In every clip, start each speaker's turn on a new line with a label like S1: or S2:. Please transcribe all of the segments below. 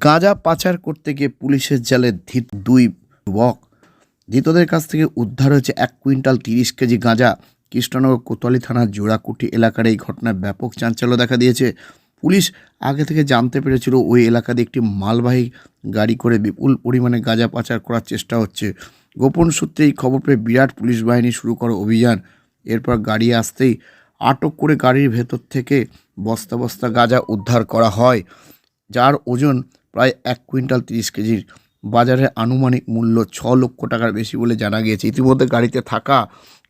S1: গাঁজা পাচার করতে গিয়ে পুলিশের জালে ধৃত দুই যুবক। ধৃতদের কাছ থেকে উদ্ধার হয়েছে এক কুইন্টাল তিরিশ কেজি গাঁজা। কৃষ্ণনগর কোতোয়ালি থানার জোড়াকুটি এলাকার এই ঘটনায় ব্যাপক চাঞ্চল্য দেখা দিয়েছে। পুলিশ আগে থেকে জানতে পেরেছিল ওই এলাকাতে একটি মালবাহী গাড়ি করে বিপুল পরিমাণে গাঁজা পাচার করার চেষ্টা হচ্ছে। গোপন সূত্রে এই খবর পেয়ে বিরাট পুলিশ বাহিনী শুরু করে অভিযান। এরপর গাড়ি আসতেই আটক করে গাড়ির ভেতর থেকে বস্তা বস্তা গাঁজা উদ্ধার করা হয়, যার ওজন প্রায় এক কুইন্টাল তিরিশ কেজির বাজারে আনুমানিক মূল্য ছ লক্ষ টাকার বেশি বলে জানা গিয়েছে। ইতিমধ্যে গাড়িতে থাকা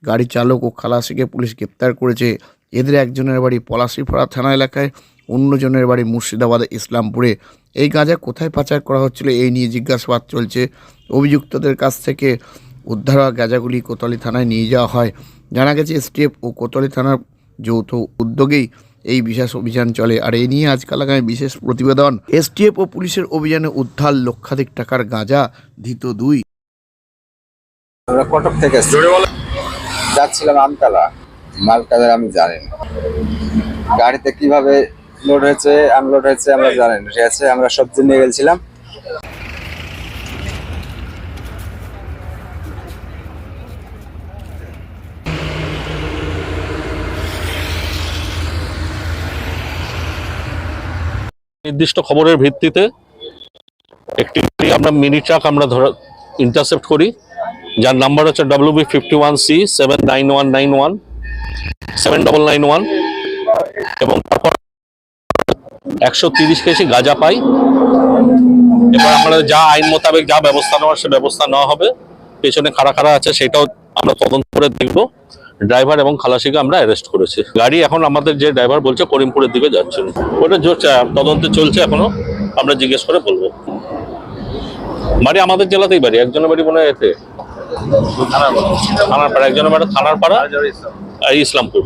S1: গাড়ি চালক ও খালাসিকে পুলিশ গ্রেপ্তার করেছে। এদের একজনের বাড়ি পলাশিপাড়া থানা এলাকায়, অন্যজনের বাড়ি মুর্শিদাবাদে ইসলামপুরে। এই গাঁজা কোথায় পাচার করা হচ্ছিল এই নিয়ে জিজ্ঞাসাবাদ চলছে। অভিযুক্তদের কাছ থেকে উদ্ধার হওয়া গাঁজাগুলি কোতোয়ালি থানায় নিয়ে যাওয়া হয়। জানা গেছে স্টেপ ও কোতোয়ালি থানার যৌথ উদ্যোগেই এই বিশেষ অভিযান চলে। আর এ নিয়ে আজকাল আগামী বিশেষ প্রতিবেদন। এসটিএফ ও পুলিশের অভিযানে উদ্ধার লক্ষাধিক টাকার গাঁজা ধৃত দুই।
S2: আমরা কটক থেকে যাচ্ছিলাম আমতলা। মালকাদের আমি জানি না। গাড়িতে কীভাবে লোড হয়েছে আনলোড হয়েছে আমরা জানি না। ঠিক আছে আমরা সবজি নিয়ে গেছিলাম।
S3: নির্দিষ্ট খবরের ভিত্তিতে একটি আমরা মিনি ট্রাক আমরা ধরা ইন্টারসেপ্ট করি, যার নাম্বার হচ্ছে W B fifty one C seven nine one nine one seven double nine one এবং তারপর একশো তিরিশ কেজি গাঁজা পাই। এবার আমরা যা আইন মোতাবেক যা ব্যবস্থা নেওয়ার, সে ব্যবস্থা নেওয়া হবে। পেছনে খাড়া খাড়া আছে, সেটাও আমরা তদন্ত করে দেখব। ড্রাইভার এবং খালাসিকে আমরা অ্যারেস্ট করেছি। গাড়ি এখন আমাদের যে ড্রাইভার বলছে করিমপুরের দিকে যাচ্ছেন। ওটা জোর তদন্তে চলছে এখনও, আমরা জিজ্ঞেস করে বলব। বাড়ি আমাদের জেলাতেই বাড়ি, একজনের বাড়ি মনে হয় এতে। থানার পাড়া, একজনের বাড়ি থানার পাড়া ইসলামপুর।